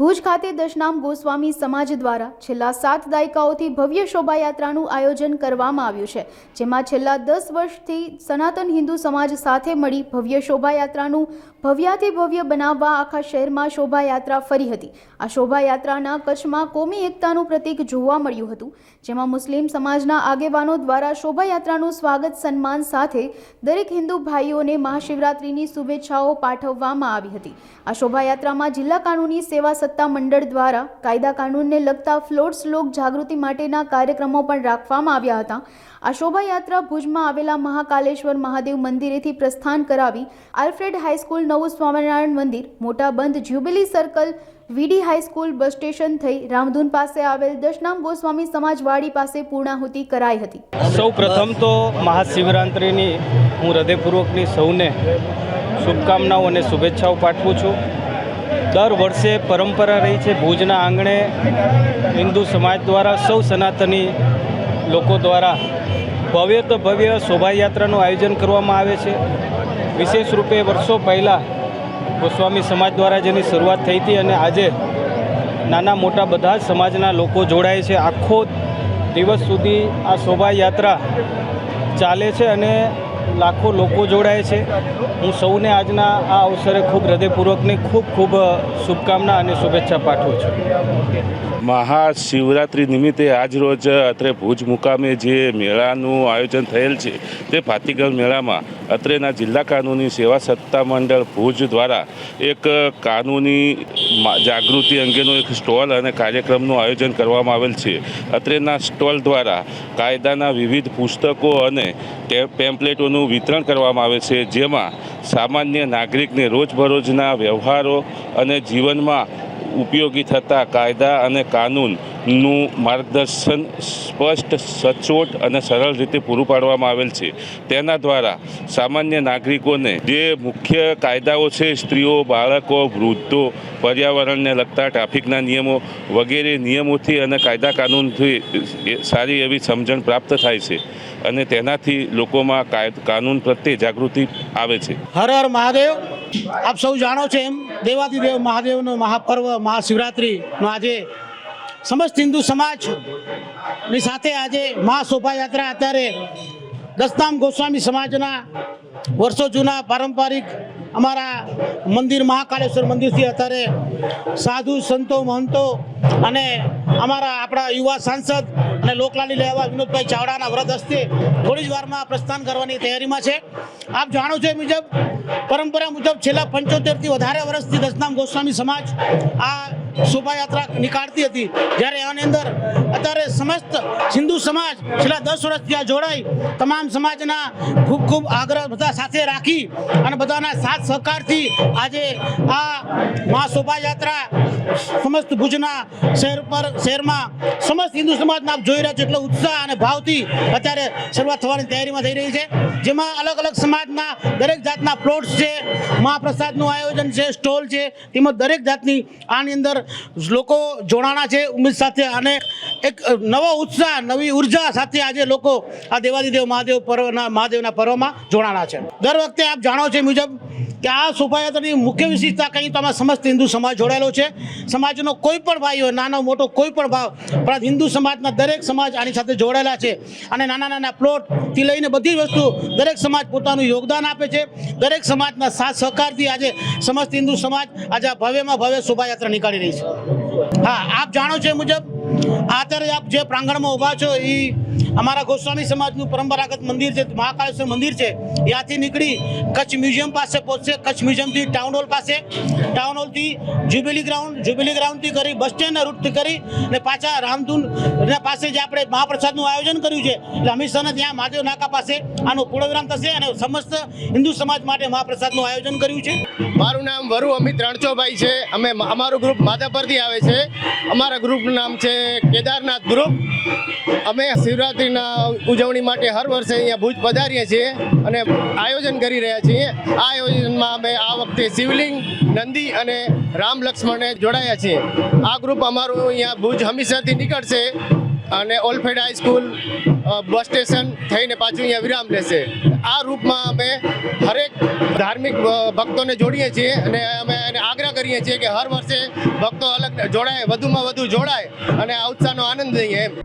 ભુજ ખાતે દશનામ ગોસ્વામી સમાજ દ્વારા છેલ્લા સાત દાયકાઓથી ભવ્ય શોભાયાત્રાનું આયોજન કરવામાં આવ્યું છે, જેમાં છેલ્લા દસ વર્ષથી સનાતન હિન્દુ સમાજ સાથે મળી ભવ્ય શોભાયાત્રાનું ભવ્યાથી ભવ્ય બનાવવા આખા શહેરમાં શોભાયાત્રા ફરી હતી. આ શોભાયાત્રાના કચ્છમાં કોમી એકતાનું પ્રતીક જોવા મળ્યું હતું, જેમાં મુસ્લિમ સમાજના આગેવાનો દ્વારા શોભાયાત્રાનું સ્વાગત સન્માન સાથે દરેક હિન્દુ ભાઈઓને મહાશિવરાત્રિની શુભેચ્છાઓ પાઠવવામાં આવી હતી. આ શોભાયાત્રામાં જિલ્લા કાનૂની સેવા સત્તા મંડળ દ્વારા કાયદા કાનૂનને લગતા ફ્લોટ્સ લોક જાગૃતિ માટેના કાર્યક્રમો પણ રાખવામાં આવ્યા હતા. આ શોભાયાત્રા ભુજમાં આવેલા મહાકાલેશ્વર મહાદેવ મંદિરેથી પ્રસ્થાન કરાવી આલ્ફ્રેડ હાઈસ્કૂલ નવું સ્વામિનારાયણ મંદિર, મોટા બંધ jubilee circle, VD high school bus station થઈ રામધૂન પાસે આવેલ દશનામ ગોસ્વામી સમાજવાડી પાસે પૂર્ણાહુતિ કરાઈ હતી. સૌ પ્રથમ તો મહાશિવરાત્રિની હું હૃદયપૂર્વકની સૌને શુભકામનાઓ અને શુભેચ્છાઓ પાઠવું છું. દર વર્ષે પરંપરા રહી છે ભુજના આંગણે હિન્દુ સમાજ દ્વારા સૌ સનાતની લોકો દ્વારા ભવ્ય તો ભવ્ય શોભાયાત્રાનું આયોજન કરવામાં આવે છે. વિશેષ રૂપે વર્ષો પહેલાં ગોસ્વામી સમાજ દ્વારા જેની શરૂઆત થઈ હતી અને આજે નાના મોટા બધા જ સમાજના લોકો જોડાય છે. આખો દિવસ સુધી આ શોભાયાત્રા ચાલે છે અને લાખો લોકો જોડાય છે. હું સૌને આજના આ અવસરે ખૂબ હૃદયપૂર્વકની ખૂબ ખૂબ શુભકામના અને શુભેચ્છા પાઠવું છું. મહાશિવરાત્રિ નિમિત્તે આજરોજ અત્રે ભુજ મુકામે જે મેળાનું આયોજન થયેલ છે, તે ભાતીગળ મેળામાં અત્રેના જિલ્લા કાનૂની સેવા સત્તા મંડળ ભુજ દ્વારા એક કાનૂની જાગૃતિ અંગેનો એક સ્ટોલ અને કાર્યક્રમનું આયોજન કરવામાં આવેલ છે. અત્રેના સ્ટોલ દ્વારા કાયદાના વિવિધ પુસ્તકો અને પેમ્પલેટોનું વિતરણ કરવામાં આવે છે, જેમાં સામાન્ય નાગરિકને રોજબરોજના વ્યવહારો અને જીવનમાં ઉપયોગી થતા કાયદા અને કાનૂનનું માર્ગદર્શન સ્પષ્ટ, સચોટ અને સરળ રીતે પૂરું પાડવામાં આવેલ છે. તેના દ્વારા સામાન્ય નાગરિકોને જે મુખ્ય કાયદાઓ છે, સ્ત્રીઓ, બાળકો, વૃદ્ધો, પર્યાવરણને લગતા ટ્રાફિકના નિયમો વગેરે નિયમોથી અને કાયદા કાનૂનથી સારી એવી સમજણ પ્રાપ્ત થાય છે અને તેનાથી લોકોમાં કાનૂન પ્રત્યે જાગૃતિ આવે છે. હર હર મહાદેવ. આપ સૌ જાણો છો એમ દેવાદિદેવ મહાદેવનો મહાપર્વ, મહાશિવરાત્રિનો આજે સમસ્ત હિન્દુ સમાજની સાથે આજે મહાશોભાયાત્રા અત્યારે દસનામ ગોસ્વામી સમાજના વર્ષો જૂના પારંપરિક અમારા મંદિર, મહાકાલેશ્વર મંદિરથી અત્યારે સાધુ, સંતો, મહંતો અને અમારા આપણા યુવા સાંસદ અને લોકલાલી લેવા વિનોદભાઈ ચાવડાના વ્રત હસ્તે થોડી જ વારમાં પ્રસ્થાન કરવાની તૈયારીમાં છે. આપ જાણો છો એ મુજબ, પરંપરા મુજબ છેલ્લા પંચોતેરથી વધારે વર્ષથી દસનામ ગોસ્વામી સમાજ આ શોભાયાત્રા નીકાળતી હતી. જ્યારે આની અંદર અત્યારે સમસ્ત હિન્દુ સમાજ છેલ્લા દસ વર્ષથી આ જોડાઈ, તમામ સમાજના ખૂબ ખૂબ આગ્રહ બધા સાથે રાખી અને બધાના સાથ સહકારથી આજે આ મહા શોભાયાત્રા સમસ્ત ભુજના શહેર પર, શહેરમાં સમસ્ત હિન્દુ સમાજના આપ જોઈ રહ્યા છો એટલો ઉત્સાહ અને ભાવથી અત્યારે શરૂઆત થવાની તૈયારીમાં થઈ રહી છે. જેમાં અલગ અલગ સમાજના દરેક જાતના પ્લોટ્સ છે, મહાપ્રસાદનું આયોજન છે, સ્ટોલ છે તેમજ દરેક જાતની આની અંદર લોકો જોડાણા છે ઉમેદ સાથે અને એક નવો ઉત્સાહ, નવી ઊર્જા સાથે આજે લોકો આ દેવાદિદેવ મહાદેવ પર્વના, મહાદેવના પર્વમાં જોડાણા છે. દર વખતે આપ જાણો છો મુજબ કે આ શોભાયાત્રાની મુખ્ય વિશેષતા કંઈ તો આમાં સમસ્ત હિન્દુ સમાજ જોડાયેલો છે. સમાજનો કોઈ પણ ભાઈ હોય, નાનો, મોટો કોઈ પણ ભાવ, પણ હિન્દુ સમાજના દરેક સમાજ આની સાથે જોડાયેલા છે અને નાના નાના પ્લોટથી લઈને બધી વસ્તુ દરેક સમાજ પોતાનું યોગદાન આપે છે. દરેક સમાજના સાથ સહકારથી આજે સમસ્ત હિન્દુ સમાજ આજે આ ભવ્યમાં ભવ્ય શોભાયાત્રા નીકાળી રહી છે. હા, આપ જાણો છો મુજબ અત્યારે આપ જે પ્રાંગણમાં ઊભા છો એ અમારા ગોસ્વામી સમાજનું પરંપરાગત મંદિર છે મહાકાળેશ્વર મંદિર છે, ત્યાંથી નીકળી કચ્છ મ્યુઝિયમ પાસે પહોંચશે. કચ્છ મ્યુઝિયમથી ટાઉન હોલ પાસે. ટાઉન હોલથી જ્યુબિલી ગ્રાઉન્ડ, જ્યુબિલી ગ્રાઉન્ડથી કરી બસ સ્ટેન્ડના રૂટથી કરી અને પાછા રામધૂન પાસે જે આપણે મહાપ્રસાદનું આયોજન કર્યું છે, એટલે હમીરસરના ત્યાં મહાદેવ નાકા પાસે આનું પૂર્ણવિરામ થશે અને સમસ્ત હિન્દુ સમાજ માટે મહાપ્રસાદનું આયોજન કર્યું છે. મારું નામ વરુ અમિત રણછોભાઈ છે. અમે અમારું ગ્રુપ માધાપરથી આવે છે. અમારા ગ્રુપનું નામ છે કેદારનાથ ગ્રુપ અમે શિવરાત્રિના ઉજવણી માટે હર વર્ષે અહીંયા ભુજ પધારીએ છીએ અને આયોજન કરી રહ્યા છીએ. આ આયોજનમાં અમે આ વખતે શિવલિંગ, નંદી અને રામ લક્ષ્મણને જોડાયા છીએ. આ ગ્રુપ અમારું અહીંયા ભુજ હંમેશાથી નીકળશે અને ઓલફેડ હાઈસ્કૂલ બસ સ્ટેશન થઈને પાછું અહીંયા વિરામ લેશે. આ રૂપમાં અમે હરેક ધાર્મિક ભક્તોને જોડીએ છીએ અને અમે એને આગ્રહ કરીએ છીએ કે હર વર્ષે ભક્તો અલગ જોડાય, વધુમાં વધુ જોડાય અને આ ઉત્સાહનો આનંદ લઈએ એમ.